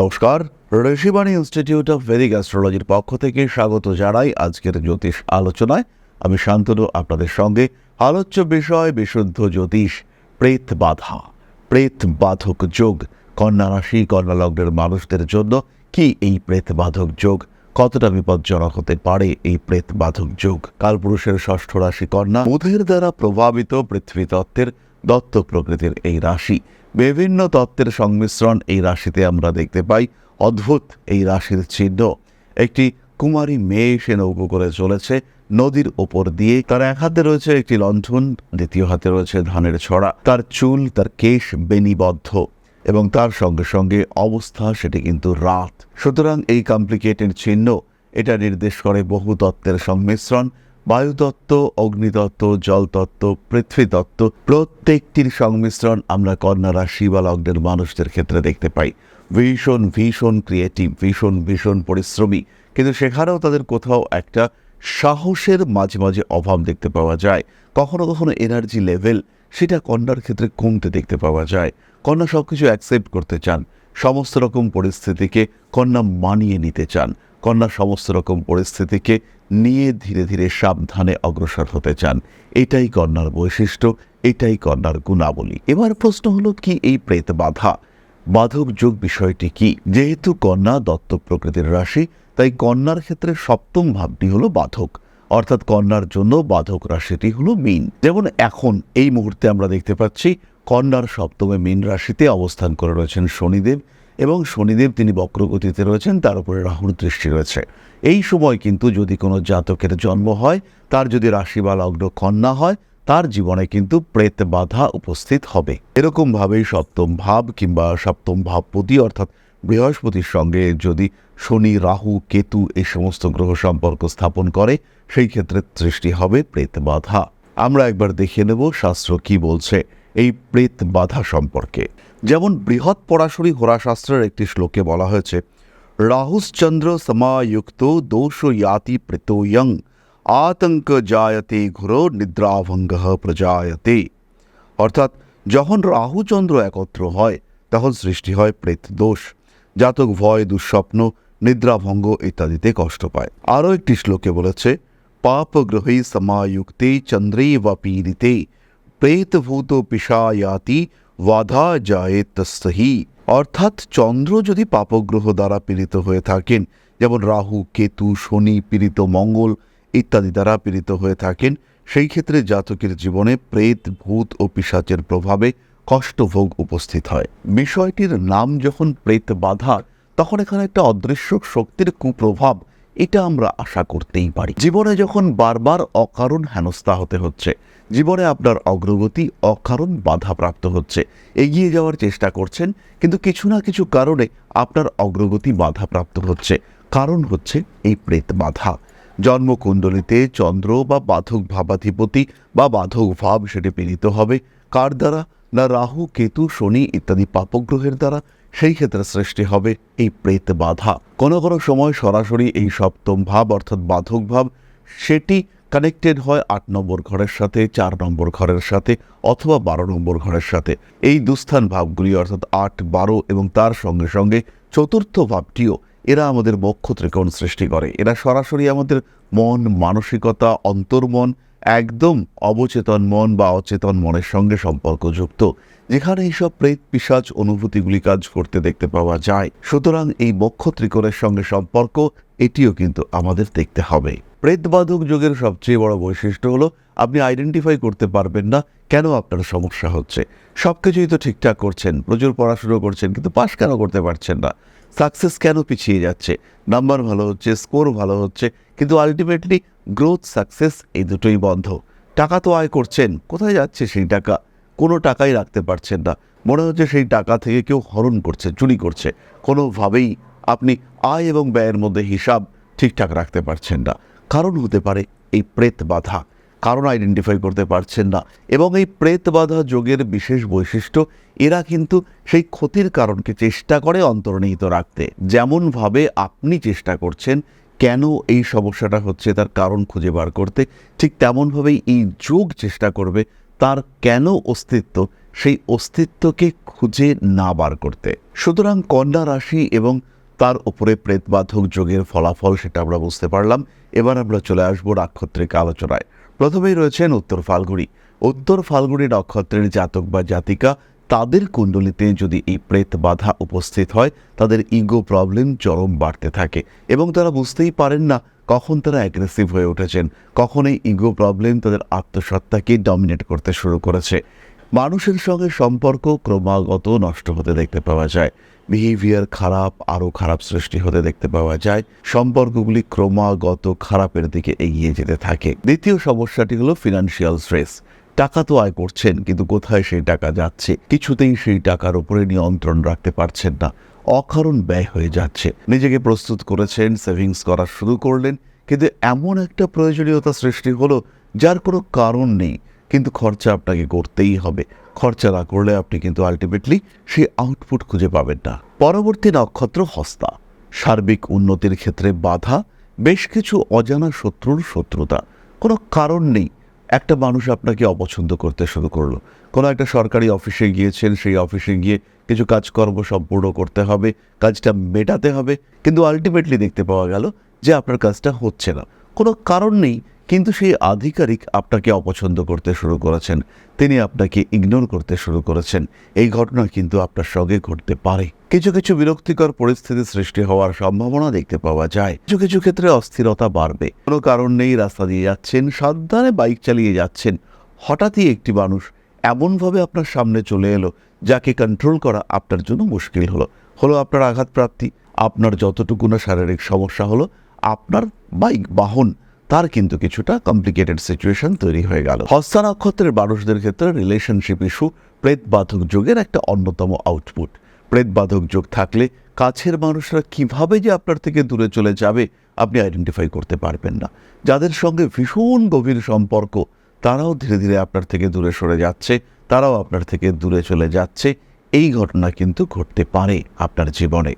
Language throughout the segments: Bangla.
নমস্কার, ঋষিবাণী ইনস্টিটিউট অফ ভেদিক অ্যাস্ট্রোলজির পক্ষ থেকে স্বাগত জানাই আজকের জ্যোতিষ আলোচনায়। আমি শান্তনু, আপনাদের সঙ্গে আলোচ্য বিষয় বিশুদ্ধ জ্যোতিষ, প্রেত বাধা। প্রেত বাধক যোগ, কন্যা রাশি, কন্যা লগ্নের মানুষদের জন্য কি এই প্রেত বাধক যোগ? কতটা বিপজ্জনক হতে পারে এই প্রেত বাধক যোগ? কালপুরুষের ষষ্ঠ রাশি কন্যা, বুধের দ্বারা প্রভাবিত পৃথিবী তত্ত্বের দত্ত প্রকৃতির এই রাশি। বিভিন্ন তত্ত্বের সংমিশ্রণ এই রাশিতে আমরা দেখতে পাই। অদ্ভুত এই রাশির চিহ্ন একটি কুমারী মেয়ে সে নৌকো করে চলেছে, নদীর ওপর দিয়ে। তার এক হাতে রয়েছে একটি লণ্ঠন, দ্বিতীয় হাতে রয়েছে ধানের ছড়া। তার চুল, তার কেশ বেনিবদ্ধ এবং তার সঙ্গে সঙ্গে অবস্থা সেটি কিন্তু রাত। সুতরাং এই কমপ্লিকেটেড চিহ্ন এটা নির্দেশ করে বহু তত্ত্বের সংমিশ্রণ। বায়ুতত্ত্ব অগ্নিতত্ত্ব জলতত্ত্ব পৃথ্বীতত্ত্ব প্রত্যেকটির সংমিশ্রণ আমরা কন্যা রাশি বা লগ্নের মানুষদের ক্ষেত্রে দেখতে পাই। ভীষণ ভীষণ ক্রিয়েটিভ ভীষণ ভীষণ পরিশ্রমী। কিন্তু সেখানেও তাদের কোথাও একটা সাহসের মাঝে মাঝে অভাব দেখতে পাওয়া যায়। কখনো কখনো এনার্জি লেভেল সেটা কন্যার ক্ষেত্রে কমতে দেখতে পাওয়া যায়। কন্যা সব কিছু অ্যাকসেপ্ট করতে চান। সমস্ত রকম পরিস্থিতিকে কন্যা মানিয়ে নিতে চান। কন্যা সমস্ত রকম পরিস্থিতিকে নিয়ে ধীরে ধীরে সাবধানে অগ্রসর হতে চান। এটাই কন্যার বৈশিষ্ট্য, এটাই কন্যার গুণাবলী। এবার প্রশ্ন হলো, কি এই প্রেত বাধা? বাধক যোগ বিষয়টি কি? যেহেতু কন্যা দত্ত প্রকৃতির রাশি, তাই কন্যার ক্ষেত্রে সপ্তম ভাবটি হলো বাধক। অর্থাৎ কন্যার জন্য বাধক রাশিটি হলো মিন। যেমন এখন, এই মুহূর্তে আমরা দেখতে পাচ্ছি, কন্যার সপ্তমে মীন রাশিতে অবস্থান করে রয়েছেন শনিদেব। এবং শনিদেব তিনি বক্রগতিতে রয়েছেন, তার উপরে রাহুর দৃষ্টি রয়েছে। এই সময় কিন্তু যদি কোনো জাতকের জন্ম হয়, তার যদি রাশি বা লগ্ন কন্যা হয়, তার জীবনে কিন্তু প্রেত বাধা উপস্থিত হবে। এরকমভাবেই সপ্তম ভাব কিংবা সপ্তম ভাবপতি অর্থাৎ বৃহস্পতির সঙ্গে যদি শনি, রাহু, কেতু এই সমস্ত গ্রহ সম্পর্ক স্থাপন করে, সেই ক্ষেত্রে সৃষ্টি হবে প্রেত বাধা। আমরা একবার দেখে নেব শাস্ত্র কি বলছে এই প্রেত বাধা সম্পর্কে। যেমন বৃহৎ পরাশরী হোরাশাস্ত্রের একটি শ্লোকে বলা হয়েছে, রাহুশ্চন্দ্র সমায়ুক্ত দোষ ইয়াতি প্রতোয়ং, আতঙ্ক জায়তে ঘোর নিদ্রাভঙ্গ প্রজায়তে। অর্থাৎ যখন রাহুচন্দ্র একত্র হয়, তখন সৃষ্টি হয় প্রেত দোষ, জাতক ভয়, দুঃস্বপ্ন, নিদ্রাভঙ্গ ইত্যাদিতে কষ্ট পায়। আরও একটি শ্লোকে বলেছে, পাপগ্রহী সমায়ুক্তে চন্দ্রে বা পীড়িতে, প্রেতভূত পিশায়াতি বাধা যায় তস্তহি অর্থাৎ চন্দ্র যদি পাপগ্রহ দ্বারা পীড়িত হয়ে থাকেন, যেমন রাহু, কেতু, শনি, পীড়িত মঙ্গল ইত্যাদি দ্বারা পীড়িত হয়ে থাকেন, সেই ক্ষেত্রে জাতকের জীবনে প্রেত, ভূত ও পিশাচের প্রভাবে কষ্টভোগ উপস্থিত হয়। বিষয়টির নাম যখন প্রেত বাধা, তখন এখানে একটা অদৃশ্য শক্তির কুপ্রভাব এটা আমরা আশা করতেই পারি। জীবনে যখন বারবার অকারণ হেনস্থা হতে হচ্ছে, জীবনে আপনার অগ্রগতি অকারণ বাধাপ্রাপ্ত হচ্ছে। এগিয়ে যাওয়ার চেষ্টা করছেন, কিন্তু কিছু না কিছু কারণে আপনার অগ্রগতি বাধাপ্রাপ্ত হচ্ছে। কারণ হচ্ছে এই প্রেত বাধা। জন্মকুণ্ডলিতে চন্দ্র বা বাধক ভাবাধিপতি বা বাধক ভাব সেটি পীড়িত হবে। কার দ্বারা? না রাহু, কেতু, শনি ইত্যাদি পাপগ্রহের দ্বারা সেই ক্ষেত্রে সৃষ্টি হবে এই প্রেত বাধা। কোনো কোনো সময় সরাসরি এই সপ্তম ভাব অর্থাৎ বাধক ভাব, সেটি কানেক্টেড হয় আট নম্বর ঘরের সাথে, চার নম্বর ঘরের সাথে অথবা বারো নম্বর ঘরের সাথে। এই দুস্থান ভাবগুলি অর্থাৎ আট, বারো এবং তার সঙ্গে সঙ্গে চতুর্থ ভাবটিও এরা আমাদের বক্ষ ত্রিকোণ সৃষ্টি করে। এরা সরাসরি আমাদের মন, মানসিকতা, অন্তর্মন একদম অবচেতন মন বা অচেতন মনের সঙ্গে সম্পর্কযুক্ত, যেখানে এইসব প্রেত পিসাজ অনুভূতিগুলি কাজ করতে দেখতে পাওয়া যায়। সুতরাং এই বক্ষ ত্রিকোণের সঙ্গে সম্পর্ক, এটিও কিন্তু আমাদের দেখতে হবে। প্রেতবাধক যোগের সবচেয়ে বড় বৈশিষ্ট্য হলো, আপনি আইডেন্টিফাই করতে পারবেন না কেন আপনার সমস্যা হচ্ছে। সব কিছুই তো ঠিকঠাক করছেন, প্রচুর পড়াশুনো করছেন, কিন্তু পাশ কেন করতে পারছেন না? সাকসেস কেন পিছিয়ে যাচ্ছে? নাম্বার ভালো হচ্ছে, স্কোর ভালো হচ্ছে, কিন্তু আলটিমেটলি গ্রোথ, সাকসেস এই দুটোই বন্ধ। টাকা তো আয় করছেন, কোথায় যাচ্ছে সেই টাকা? কোনো টাকাই রাখতে পারছেন না। মনে হচ্ছে সেই টাকা থেকে কেউ হরণ করছে, চুরি করছে। কোনোভাবেই আপনি আয় এবং ব্যয়ের মধ্যে হিসাব ঠিকঠাক রাখতে পারছেন না। কারণ হতে পারে এই প্রেত বাধা। কারণ আইডেন্টিফাই করতে পারছেন না। এবং এই প্রেত বাধা যোগের বিশেষ বৈশিষ্ট্য, এরা কিন্তু সেই ক্ষতির কারণকে চেষ্টা করে অন্তর্নিহিত রাখতে। যেমনভাবে আপনি চেষ্টা করছেন কেন এই সমস্যাটা হচ্ছে, তার কারণ খুঁজে বার করতে, ঠিক তেমনভাবেই এই যোগ চেষ্টা করবে, তার কেন অস্তিত্ব, সেই অস্তিত্বকে খুঁজে না বার করতে। সুতরাং কন্যা রাশি এবং তার উপরে প্রেতবাধক যোগের ফলাফল সেটা আমরা বুঝতে পারলাম। এবার আমরা চলে আসব নাক্ষত্রিক আলোচনায়। প্রথমেই রয়েছেন উত্তর ফাল্গুড়ি উত্তর ফাল্গুড়ি নক্ষত্রের জাতক বা জাতিকা, তাদের কুণ্ডলিতে যদি এই প্রেত বাধা উপস্থিত হয়, তাদের ইগো প্রবলেম চরম বাড়তে থাকে এবং তারা বুঝতেই পারেন না কখন তারা অ্যাগ্রেসিভ হয়ে উঠেছেন, কখন এই ইগো প্রবলেম তাদের আত্মসত্ত্বাকে ডমিনেট করতে শুরু করেছে। মানুষের সঙ্গে সম্পর্ক ক্রমাগত নষ্ট হতে দেখতে পাওয়া যায়। বিহেভিয়ার খারাপ, আরও খারাপ সৃষ্টি হতে দেখতে পাওয়া যায়। সম্পর্কগুলি ক্রমাগত খারাপের দিকে এগিয়ে যেতে থাকে। দ্বিতীয় সমস্যাটি হলো ফিনান্সিয়াল স্ট্রেস টাকা তো আয় করছেন, কিন্তু কোথায় সেই টাকা যাচ্ছে? কিছুতেই সেই টাকার উপরে নিয়ন্ত্রণ রাখতে পারছেন না। অকারণ ব্যয় হয়ে যাচ্ছে। নিজেকে প্রস্তুত করেছেন সেভিংস করা শুরু করলেন, কিন্তু এমন একটা প্রয়োজনীয়তা সৃষ্টি হলো যার কোনো কারণ নেই। কিন্তু খরচা আপনাকে করতেই হবে। খরচা না করলে আপনি কিন্তু আলটিমেটলি সেই আউটপুট খুঁজে পাবেন না। পরবর্তী নক্ষত্র হস্তা। সার্বিক উন্নতির ক্ষেত্রে বাধা, বেশ কিছু অজানা শত্রুর শত্রুতা। কোনো কারণ নেই। একটা মানুষ আপনাকে অপছন্দ করতে শুরু করল। কোনো একটা সরকারি অফিসে গিয়েছেন, সেই অফিসে গিয়ে কিছু কাজকর্ম সম্পূর্ণ করতে হবে, কাজটা মেটাতে হবে। কিন্তু আলটিমেটলি দেখতে পাওয়া গেল যে আপনার কাজটা হচ্ছে না। কোনো কারণ নেই কিন্তু সেই আধিকারিক আপনাকে অপছন্দ করতে শুরু করেছেন। তিনি আপনাকে ইগনোর করতে শুরু করেছেন। এই ঘটনা কিন্তু আপনার সঙ্গে ঘটতে পারে। কিছু কিছু বিরক্তিকর পরিস্থিতি সৃষ্টি হওয়ার সম্ভাবনা দেখতে পাওয়া যায়। কিছু কিছু ক্ষেত্রে অস্থিরতা বাড়বে। কোনো কারণ নেই রাস্তা দিয়ে যাচ্ছেন, সাবধানে বাইক চালিয়ে যাচ্ছেন। হঠাৎই একটি মানুষ এমনভাবে আপনার সামনে চলে এলো, যাকে কন্ট্রোল করা আপনার জন্য মুশকিল হলো। হলো আপনার আঘাতপ্রাপ্তি, আপনার যতটুকু না শারীরিক সমস্যা হলো, আপনার বাইক বাহন তার কিন্তু কিছুটা কমপ্লিকেটেড সিচুয়েশন তৈরি হয়ে গেল। হস্তা নক্ষত্রের মানুষদের ক্ষেত্রে রিলেশনশিপ ইস্যু প্রেতবাধক যোগের একটা অন্যতম আউটপুট প্রেতবাধক যোগ থাকলে কাছের মানুষরা কীভাবে যে আপনার থেকে দূরে চলে যাবে, আপনি আইডেন্টিফাই করতে পারবেন না। যাদের সঙ্গে ভীষণ গভীর সম্পর্ক, তারাও ধীরে ধীরে আপনার থেকে দূরে সরে যাচ্ছে, তারাও আপনার থেকে দূরে চলে যাচ্ছে। এই ঘটনা কিন্তু ঘটতে পারে আপনার জীবনে।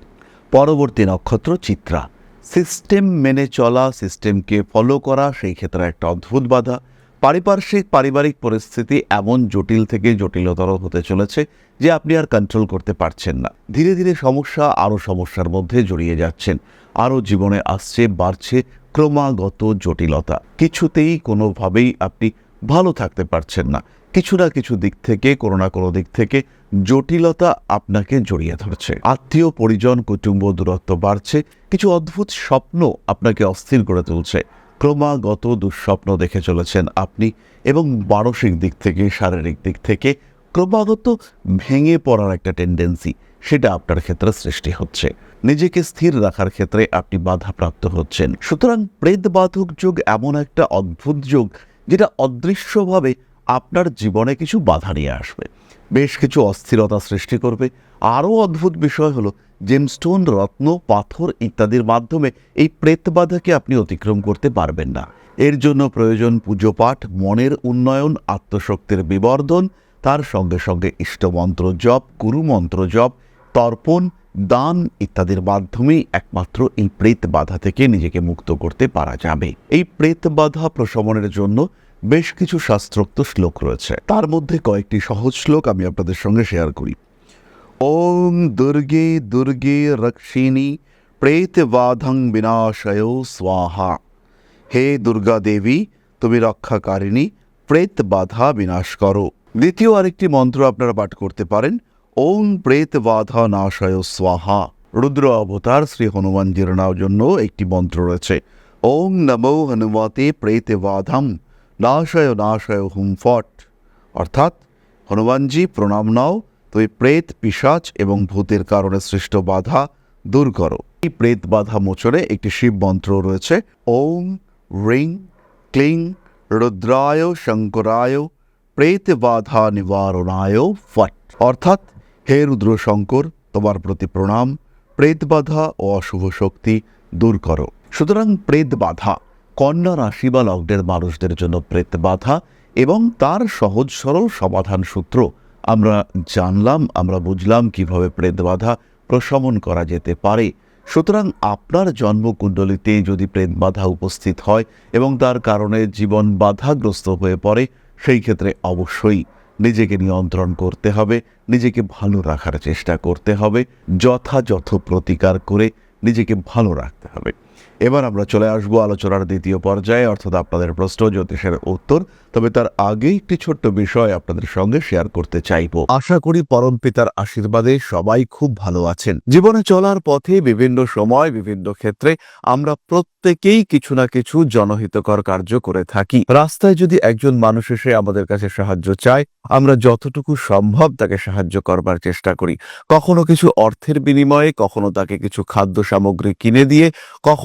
পরবর্তী নক্ষত্র চিত্রা। সিস্টেম মেনে চলা, সিস্টেমকে ফলো করা, সেই ক্ষেত্রে একটা অদ্ভুত বাধা। পারিপার্শ্বিক, পারিবারিক পরিস্থিতি এমন জটিল থেকে জটিলতর হতে চলেছে যে আপনি আর কন্ট্রোল করতে পারছেন না। ধীরে ধীরে সমস্যা আরও সমস্যার মধ্যে জড়িয়ে যাচ্ছেন। আরও জীবনে আসছে, বাড়ছে ক্রমাগত জটিলতা। কিছুতেই কোনোভাবেই আপনি ভালো থাকতে পারছেন না। কিছু না কিছু দিক থেকে, কোনো না কোনো দিক থেকে জটিলতা আপনাকে জড়িয়ে ধরছে। আত্মীয়, পরিজন, কুটুম্ব দূরত্ব বাড়ছে, কিছু অদ্ভুত স্বপ্ন আপনাকে অস্থির করে তুলছে। ক্রমাগত দুঃস্বপ্ন দেখে চলেছেন আপনি এবং মানসিক দিক থেকে, শারীরিক দিক থেকে ক্রমাগত ভেঙে পড়ার একটা টেন্ডেন্সি সেটা আপনার ক্ষেত্রে সৃষ্টি হচ্ছে। নিজেকে স্থির রাখার ক্ষেত্রে আপনি বাধাপ্রাপ্ত হচ্ছেন। সুতরাং প্রেতবাধক যুগ এমন একটা অদ্ভুত যুগ যেটা অদৃশ্যভাবে আপনার জীবনে কিছু বাধা নিয়ে আসবে। বেশ কিছু অস্থিরতা সৃষ্টি করবে। আরও অদ্ভুত বিষয় হলো জেমস্টোন রত্ন, পাথর ইত্যাদির মাধ্যমে এই প্রেতবাধাকে আপনি অতিক্রম করতে পারবেন না। এর জন্য প্রয়োজন পুজো পাঠ মনের উন্নয়ন, আত্মশক্তির বিবর্ধন, তার সঙ্গে সঙ্গে ইষ্টমন্ত্র জপ, গুরুমন্ত্র জপ, তর্পণ, দান ইত্যাদির মাধ্যমেই একমাত্র এই প্রেত বাধা থেকে নিজেকে মুক্ত করতে পারা যাবে। এই প্রেত বাধা প্রশমনের জন্য বেশ কিছু শাস্ত্রোক্ত শ্লোক রয়েছে। তার মধ্যে কয়েকটি সহজ শ্লোক আমি আপনাদের সঙ্গে শেয়ার করি। ওম দুর্গে দুর্গে রক্ষিণী প্রেতবাধং বিনাশয় স্বাহা। হে দুর্গা দেবী, তুমি রক্ষাকারিণী, প্রেত বাধা বিনাশ করো। দ্বিতীয় আরেকটি মন্ত্র আপনারা পাঠ করতে পারেন। ওম প্রেত বাধা নাশয় স্বাহা। রুদ্র অবতার শ্রী হনুমানজির জন্য একটি মন্ত্র রয়েছে। ওম নমো হনুমতে প্রেত বাধাম নাশয় নাশয় হুম ফট। অর্থাৎ, হনুমানজি প্রণাম নাও তুমি প্রেত, পিশাচ এবং ভূতের কারণে সৃষ্ট বাধা দূর করো। এই প্রেত বাধা মোচনে একটি শিব মন্ত্র রয়েছে, ওম রিং ক্লিং রুদ্রায় শঙ্করায় প্রেত বাধা নিবারণায় ফট। অর্থাৎ, হে রুদ্র শঙ্কর তোমার প্রতি প্রণাম, প্রেত বাধা ও অশুভ শক্তি দূর করো। সুতরাং প্রেত বাধা কন্যা রাশি বা লগ্নের মানুষদের জন্য প্রেত বাধা এবং তার সহজ সরল সমাধান সূত্র। আমরা জানলাম, আমরা বুঝলাম কীভাবে প্রেত বাধা প্রশমন করা যেতে পারে। সুতরাং আপনার জন্মকুণ্ডলিতে যদি প্রেত বাধা উপস্থিত হয় এবং তার কারণে জীবন বাধাগ্রস্ত হয়ে পড়ে, সেই ক্ষেত্রে অবশ্যই নিজেকে নিয়ন্ত্রণ করতে হবে, নিজেকে ভালো রাখার চেষ্টা করতে হবে, যথাযথ প্রতিকার করে নিজেকে ভালো রাখতে হবে। এবার আমরা চলে আসব আলোচনার দ্বিতীয় পর্যায়ে, অর্থাৎ আপনাদের প্রশ্ন, জ্যোতিষের উত্তর। তবে তার আগে একটি ছোট্ট বিষয় আপনাদের সঙ্গে শেয়ার করতে চাইব। আশা করি পরম পিতার আশীর্বাদে সবাই খুব ভালো আছেন। জীবনে চলার পথে বিভিন্ন সময়, বিভিন্ন ক্ষেত্রে আমরা প্রত্যেকেই কিছু না কিছু জনহিতকর কার্য করে থাকি। রাস্তায় যদি একজন মানুষ এসে আমাদের কাছে সাহায্য চায়, আমরা যতটুকু সম্ভব তাকে সাহায্য করবার চেষ্টা করি। কখনো কিছু অর্থের বিনিময়ে, কখনো তাকে কিছু খাদ্য সামগ্রী কিনে দিয়ে, কখনো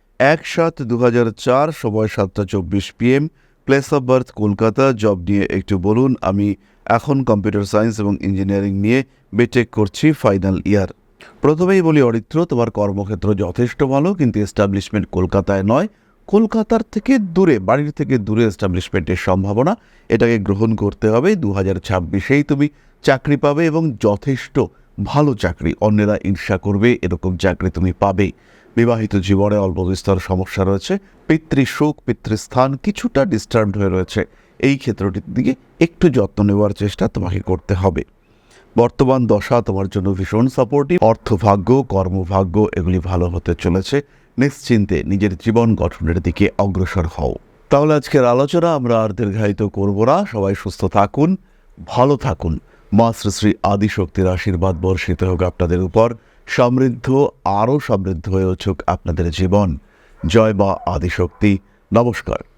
এক সাত দু চার, সময় সাতটা চব্বিশ PM place of birth Kolkata. Job নিয়ে একটু বলুন, আমি এখন কম্পিউটার সায়েন্স এবং ইঞ্জিনিয়ারিং নিয়ে বিটেক করছি ফাইনাল ইয়ার প্রথমেই বলি অরিত্র, তোমার কর্মক্ষেত্র যথেষ্ট ভালো, কিন্তু এস্টাবলিশমেন্ট কলকাতায় নয়। কলকাতার থেকে দূরে, বাড়ির থেকে দূরে এস্টাবলিশমেন্টের সম্ভাবনা, এটাকে গ্রহণ করতে হবে। দু হাজার ছাব্বিশেই তুমি চাকরি পাবে এবং যথেষ্ট ভালো চাকরি, অন্যেরা ঈর্ষা করবে, এরকম চাকরি তুমি পাবে বিবাহিত জীবনে অল্প বিস্তর সমস্যা রয়েছে, পিতৃসুখ, পিতৃস্থান কিছুটা ডিস্টার্বড হয়ে রয়েছে। এই ক্ষেত্রটির দিকে একটু যত্ন নেওয়ার চেষ্টা তোমাকে করতে হবে। বর্তমান দশা তোমার জন্য ভীষণ সাপোর্টিভ অর্থভাগ্য, কর্মভাগ্য এগুলি ভালো হতে চলেছে। নিশ্চিন্তে নিজের জীবন গঠনের দিকে অগ্রসর হও। তাহলে আজকের আলোচনা আমরা আর দীর্ঘায়িত করব না। সবাই সুস্থ থাকুন, ভালো থাকুন। মা শ্রী শ্রী আদিশক্তির আশীর্বাদ বর্ষিত হোক আপনাদের উপর। সমৃদ্ধ আরও সমৃদ্ধ হয়ে উঠুক আপনাদের জীবন। জয় বা আদিশক্তি। নমস্কার।